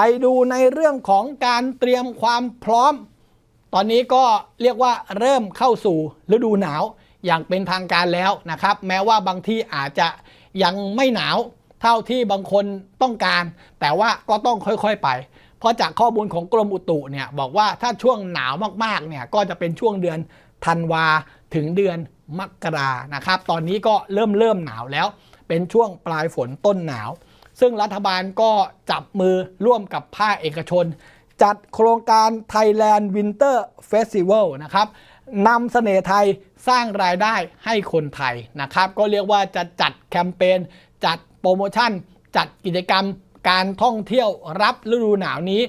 ไปดูในเรื่องของการเตรียมความพร้อม ตอนนี้ก็เรียกว่าเริ่มเข้าสู่ฤดูหนาวอย่างเป็นทางการแล้วนะครับ แม้ว่าบางที่อาจจะยังไม่หนาวเท่าที่บางคนต้องการ แต่ว่าก็ต้องค่อยๆไป เพราะจากข้อมูลของกรมอุตุเนี่ยบอกว่าถ้าช่วงหนาวมากๆเนี่ยก็จะเป็นช่วงเดือนธันวาถึงเดือนมกรานะครับ ตอนนี้ก็เริ่มเริ่มหนาวแล้ว เป็นช่วงปลายฝนต้นหนาว ซึ่งรัฐบาลก็จับมือร่วมกับภาคเอกชน จัดโครงการ Thailand Winter Festival นะครับนำเสน่ห์ไทยสร้างรายได้ให้คนไทยนะครับ ก็เรียกว่าจะจัดแคมเปญจัดโปรโมชั่น จัดกิจกรรมการท่องเที่ยวรับฤดูหนาวนี้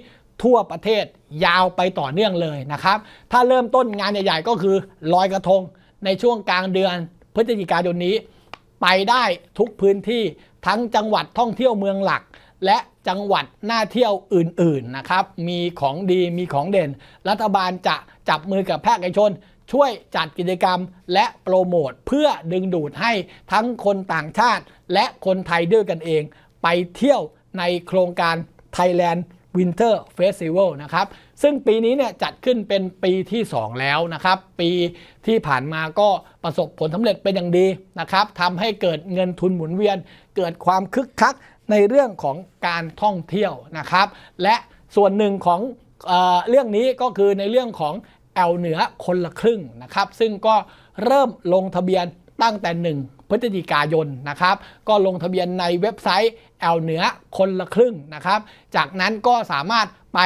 ทั่วประเทศยาวไปต่อเนื่องเลยนะครับ ถ้าเริ่มต้นงานใหญ่ ๆ ก็คือลอยกระทงในช่วงกลางเดือนพฤศจิกายนนี้ ไปได้ทุกพื้นที่ ทั้งจังหวัดท่องเที่ยวเมืองหลัก และจังหวัดน่าเที่ยวอื่นๆนะครับ มีของดีมีของเด่น รัฐบาลจะจับมือกับภาคเอกชน ช่วยจัดกิจกรรมและโปรโมทเพื่อดึงดูดให้ทั้งคนต่างชาติ และคนไทยด้วยกันเอง ไปเที่ยวในโครงการ Thailand Winter Festival นะครับ ซึ่งปีนี้เนี่ยจัดขึ้นเป็นปีที่ 2 แล้วนะครับ ปีที่ผ่านมาก็ประสบผลสำเร็จเป็นอย่างดีนะครับทำให้เกิดเงินทุนหมุนเวียน เกิดความคึกคักในเรื่องของการท่องเที่ยวนะครับ และส่วนหนึ่งของเออเรื่องนี้ก็คือในเรื่องของแอลเหนือคนละครึ่งนะครับ ซึ่งก็เริ่มลงทะเบียนตั้งแต่ 1 พฤศจิกายนนะครับ ก็ลงทะเบียนในเว็บไซต์แอลเหนือคนละครึ่งนะครับ จากนั้นก็สามารถไป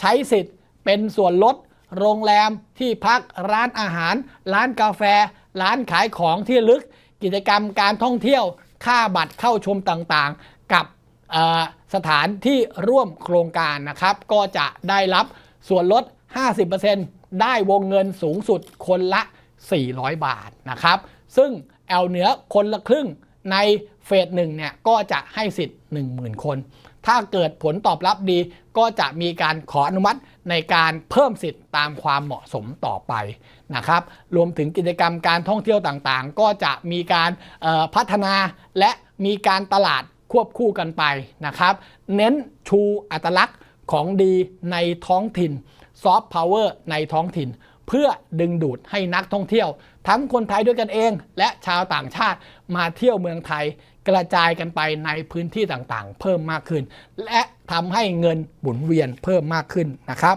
ใช้สิทธิ์เป็นส่วนลดโรงแรมที่พักร้านอาหาร ร้านกาแฟ ร้านขายของที่ลึก กิจกรรมการท่องเที่ยว ค่าบัตรเข้าชมต่างๆ กับสถานที่ร่วมโครงการนะครับ ก็จะได้รับส่วนลด 50%ได้วงเงินสูงสุดคนละ 400 บาทนะครับ ซึ่ง แอลเหนือคนละครึ่งในเฟสหนึ่งเนี่ยก็จะให้สิทธิ์ 10,000 คน ถ้าเกิดผลตอบรับดีก็จะมีการขออนุมัติในการเพิ่มสิทธิ์ตามความเหมาะสมต่อไปนะครับ รวมถึงกิจกรรมการท่องเที่ยวต่างๆ ก็จะมีการพัฒนาและมีการตลาดควบคู่กันไปนะครับ เน้นชูอัตลักษณ์ของดีในท้องถิ่นซอฟต์พาวเวอร์ในท้องถิ่น เพื่อดึงดูดให้นักท่องเที่ยว ทั้งคนไทยด้วยกันเอง และชาวต่างชาติมาเที่ยวเมืองไทยกระจายกันไปในพื้นที่ต่างๆ เพิ่มมากขึ้น และทำให้เงินหมุนเวียนเพิ่มมากขึ้นนะครับ